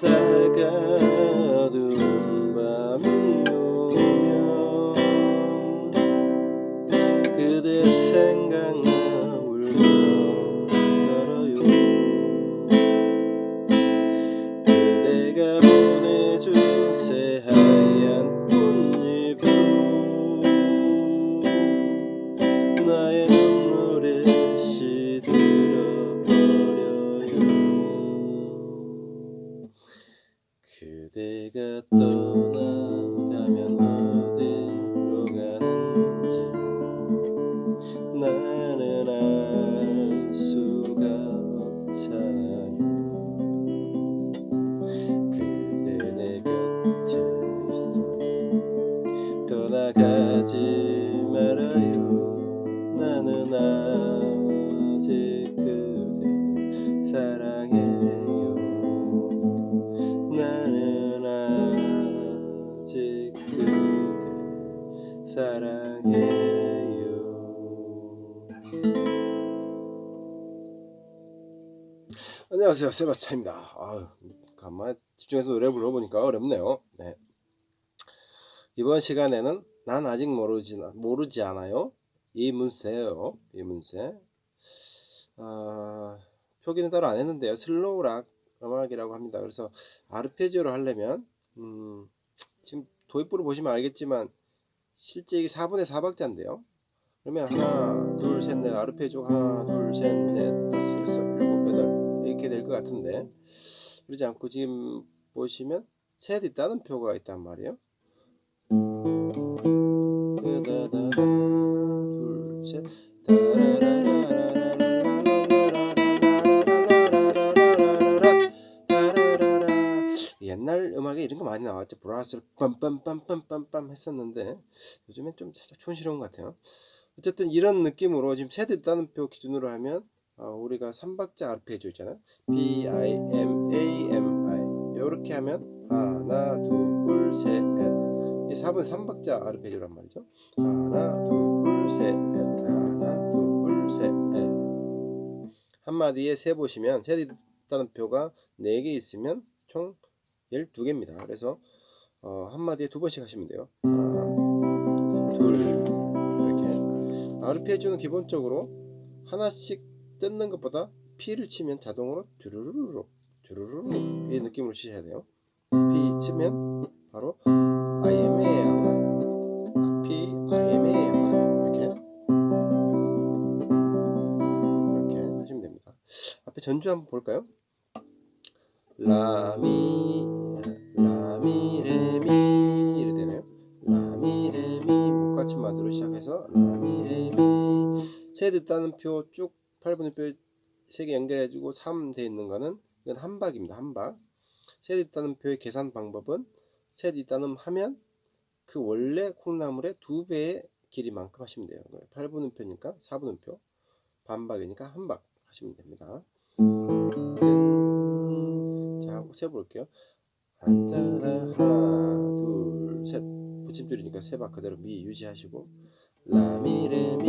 가 어두운 밤이 오면 그대 생각나 그대 안녕하세요. 세바스찬입니다. 아유 간만에 집중해서 노래 불러보니까 어렵네요. 네. 이번 시간에는 난 아직 모르지 모르지 않아요. 이문세요. 이문세. 아, 표기는 따로 안 했는데요. 슬로우 락 음악이라고 합니다. 그래서 아르페지오로 하려면 음, 지금 도입부를 보시면 알겠지만 실제 이게 4분의 4박자인데요. 그러면 하나 둘 셋 넷 아르페지오가 하나 둘 셋넷 같은데 그러지 않고 지금 보시면 셋 있다는 표가 있단 말이에요 옛날 음악에 이런 거 많이 나왔죠. 브라스를 빰빰빰빰빰빰 했었는데 요즘엔 좀 살짝 촌스러운 것 같아요. 어쨌든 이런 느낌으로 지금 세대 있다는 표 기준으로 하면 어, 우리가 3박자 아르페지오 있잖아요. B I M A M I 이렇게 하면 하나 둘셋넷 이 4분 3박자 아르페지오란 말이죠. 하나 둘셋넷 하나 둘셋넷 한 마디에 세 보시면 세 있다는 표가 4개 있으면 총 12개입니다. 그래서 어, 한 마디에 두 번씩 하시면 돼요. 하나 둘 이렇게 아르페지오는 기본적으로 하나씩 뜯는 것보다 P를 치면 자동으로 주르르르 주르르르 이 느낌으로 치셔야 돼요. P 치면 바로 IMA에 아마 P IMA에 아마 이렇게 이렇게 하시면 됩니다. 앞에 전주 한번 볼까요? 라미 라미 레미 이래 되네요. 라미 레미 목받침 마디로 시작해서 라미 레미 세 듣다는 표 쭉 8분의 표 3개 연결해주고 3돼 있는 거는 이건 한 박입니다. 한 박. 세 듣다는 표의 계산 방법은 세 듣다는 하면 그 원래 콩나물의 두 배의 길이만큼 하시면 돼요. 8분의 표니까 4분의 표 반박이니까 한박 하시면 됩니다. 자, 하고 세볼게요. 하나, 둘, 셋. 붙임줄이니까 세 박 그대로 미 유지하시고 라미 레미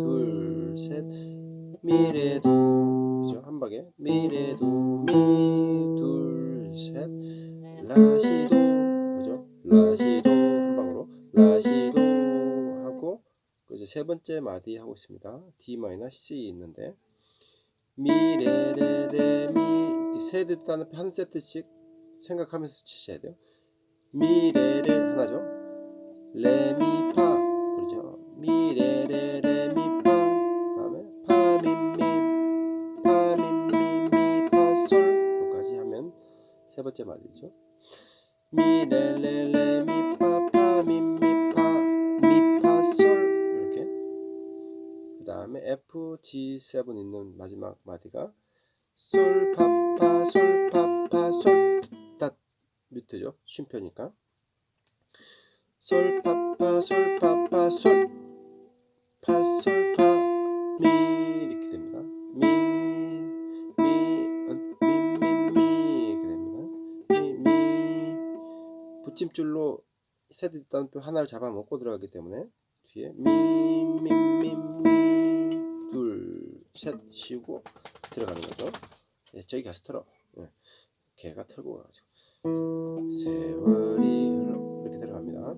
둘, 셋. 미레도 그죠? 한 박에 미레도 미 둘, 셋. 라시도 그죠? 라시도 한 방으로 라시도 하고 그 이제 세 번째 마디 하고 있습니다. D 마이너 C 있는데 미레레레 미 세 듣다는 한 세트씩 생각하면서 치셔야 돼요. 미레레 하나죠. 레미파 그렇죠. 미레 번째 마디죠. 미레레레 미파 파 미미파 미파솔 이렇게 그 다음에 F G7 있는 마지막 마디가 솔, 파, 파, 솔, 파, 파, 솔. 다 뮤트죠. 쉼표니까. 솔, 파, 파, 솔, 파, 파, 솔. 파, 솔, 미. 붙임줄로 세트 단표 하나를 잡아먹고 들어가기 때문에 뒤에 미, 미, 미, 미. 둘, 셋 쉬고 들어가는 거죠. 예, 저기 가서 틀어. 예. 개가 털고 가가지고 세월이 이렇게 들어갑니다.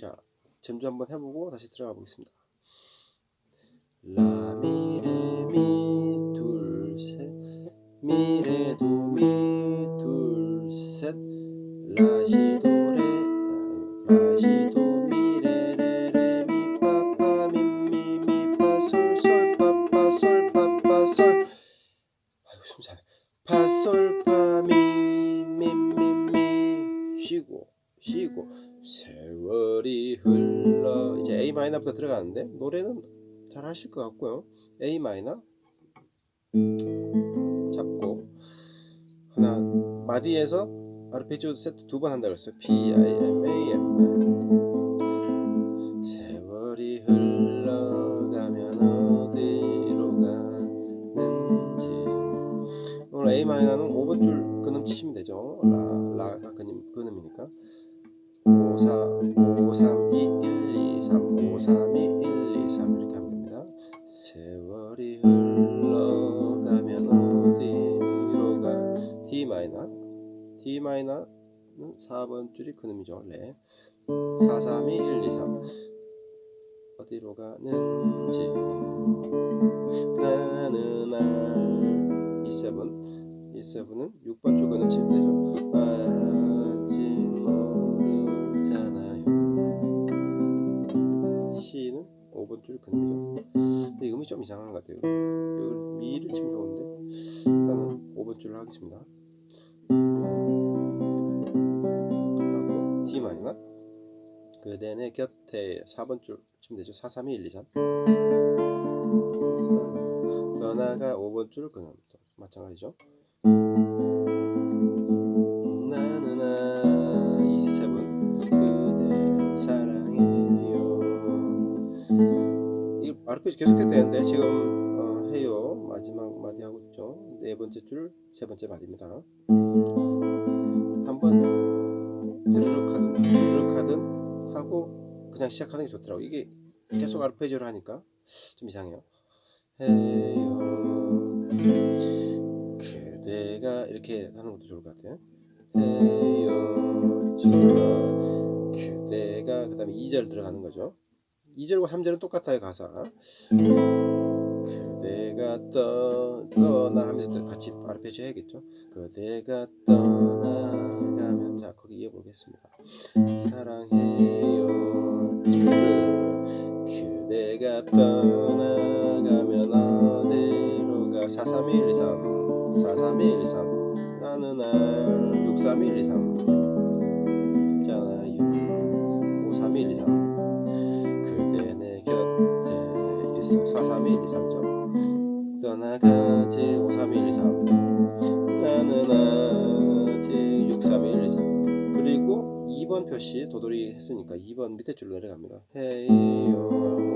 자, 전주 한번 해보고 다시 들어가 보겠습니다. 라미레미 둘셋 미레도미 둘셋 라시 도레 라시 도 미레레레미 파파 미미미 파솔솔 파파 솔 파파 솔. 아이고 숨 차네. 파솔 파미미미미. 쉬고 쉬고 세월이 흘러. 이제 A 마이너부터 들어가는데 노래는 잘 하실 것 같고요. A 마이너. 잡고 하나 마디에서 아르페지오 세트 두 번 한다고 했어요. P I M A M 세월이 흘러가면 어디로 가는지. 오늘 A 마이너는 5번 줄 근음 치시면 되죠. 라, 라가 근음, 근음이니까. 5, 4, 5, 3, 2, 1, 2, 3 5, 3, 마이너는 4번 줄이 근음이죠. 레 4, 3, 2, 1, 2, 3 어디로 가는지. 나는 알. E7 E7은 6번 줄 근음 치면 되죠. 아직 모르잖아요. C는 5번 줄 근음이죠. 근데 음이 좀 이상한 것 같아요. 미를 치면 좋은데. 일단은 5번 줄로 하겠습니다 그대 내 곁에 4번 줄 치면 되죠. 4, 3, 2, 1, 2, 3 떠나가 5번 줄 그냥 마찬가지죠. 나는 아이7 그대 사랑해요. 이 아르페지 계속해도 되는데 지금 어, 해요. 마지막 마디 하고 있죠. 네 번째 줄 세 번째 마디입니다 그냥 시작하는 게 좋더라고. 이게 계속 아르페지오를 하니까 좀 이상해요. 해요. 그대가 이렇게 하는 것도 좋을 것 같아요. 해요. 저 그대가 그 다음에 2절 들어가는 거죠. 2절과 3절은 똑같아요 가사. 그대가 떠, 떠나 하면서 또 같이 아르페지오 해야겠죠? 그대가 떠나가면 자 거기 이어보겠습니다. 사랑해요 그대가 떠나가면 어디로 가? 43123 43123 나는 알 63123 있잖아요. 53123 그대 내 곁에 있어. 43123죠 떠나가지 53123 2번 표시 도돌이 했으니까 2번 밑에 줄로 내려갑니다. 해요.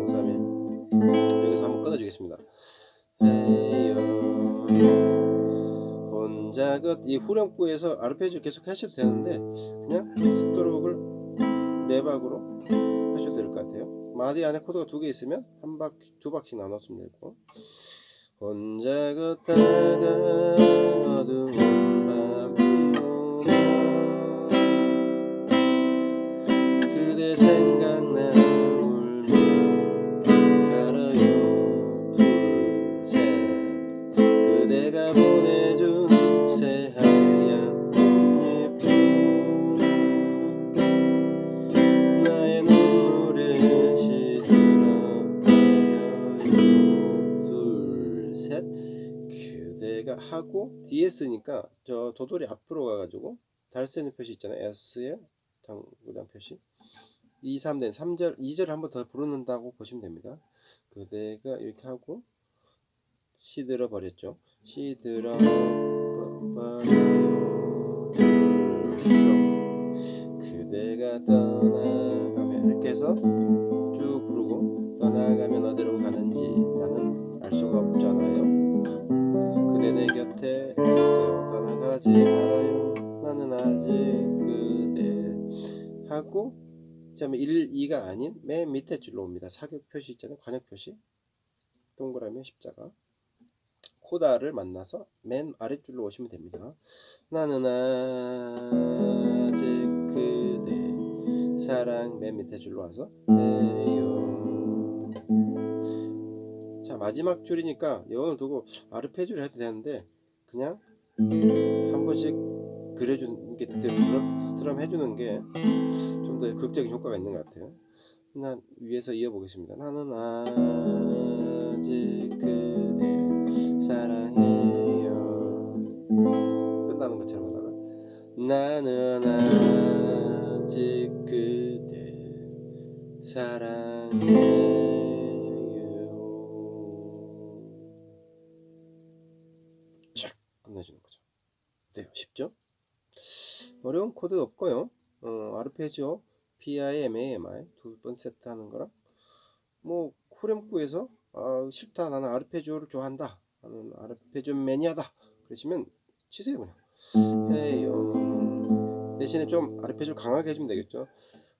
531 여기서 한번 끊어주겠습니다. 해요. 혼자 그이 후렴구에서 아르페지오 계속 하셔도 되는데 그냥 스트로크를 네 박으로 하셔도 될 것 같아요. 마디 안에 코드가 두 개 있으면 한 바퀴 두 바퀴 나눴으면 되고. 혼자 걷다가 어두 셋 그대가 하고 뒤에 쓰니까 저 도돌이 앞으로 가가지고 달 쓰는 표시 있잖아요 S에 당구장 표시 2, 3된 3절 2절을 한번 더 부르는다고 보시면 됩니다 그대가 이렇게 하고 시들어 버렸죠. 시들어. 그대가 떠나가면 이렇게 해서 쭉 부르고 떠나가면 어디로 다음에 1, 2가 아닌 맨 밑에 줄로 옵니다. 사격 표시 있잖아요. 관역 표시. 동그라미 십자가. 코다를 만나서 맨 아랫줄로 오시면 됩니다. 나는 아직 그대 사랑 맨 밑에 줄로 와서 해요. 자 마지막 줄이니까 여운을 두고 아르페지오를 해도 되는데 그냥 한 번씩 그려 주는 게 스트럼 해주는 게 좀 더 극적인 효과가 있는 것 같아요. 난 위에서 이어보겠습니다. 나는 아직 그대 사랑해요. 끝나는 것처럼 하다가 나는 아직 그대 사랑해요. 어려운 코드 없고요. 어, 아르페지오 PIMAMI 두 번 세트 하는 거랑 뭐 후렴구에서 아, 싫다. 나는 아르페지오를 좋아한다. 나는 아르페지오 매니아다. 그러시면 치세요 그냥. 해요 대신에 좀 아르페지오 강하게 해주면 되겠죠.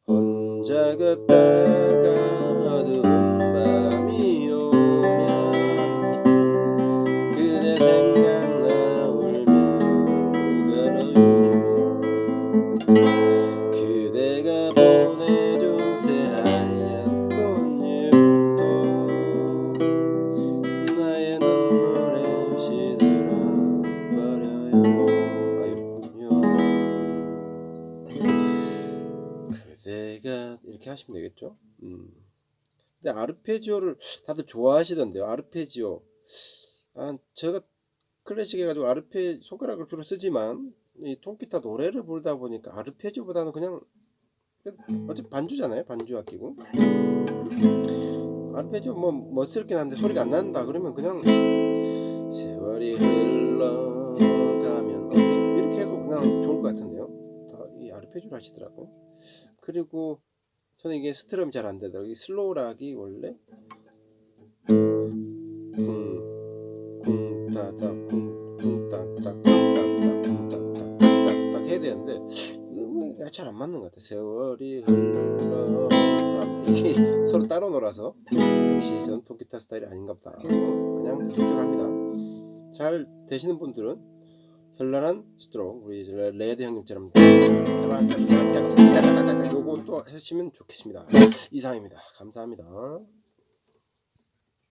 혼자 걷다가 어두운 밤이 오면 하시면 되겠죠? 음. 근데 아르페지오를 다들 좋아하시던데요 아르페지오. 아 제가 클래식 해가지고 아르페 손가락을 주로 쓰지만 이 통기타 노래를 부르다 보니까 아르페지오보다는 그냥 어차피 반주잖아요 반주 악기고. 아르페지오 뭐 멋스럽긴 한데 소리가 안 난다 그러면 그냥 세월이 흘러가면 이렇게 해도 그냥 좋을 것 같은데요. 다 이 아르페지오를 하시더라고. 그리고 저는 이게 스트럼이 잘 안 되더라고요 이 슬로우락이 원래 쿵쿵따따 쿵따따 쿵따따 쿵따따 해야 되는데 이거 잘안 맞는 것 같아. 세월이 이게 서로 따로 놀아서 역시 저는 통기타 스타일이 아닌가 보다. 그냥 쭉쭉 합니다. 잘 되시는 분들은 현란한 스트로크 우리 레드 형님처럼 요거 또 하시면 좋겠습니다. 이상입니다. 감사합니다.